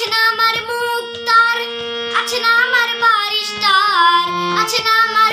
আছে না আমার মুক্তার আছে না আমার বারিস্টার আছে না আমার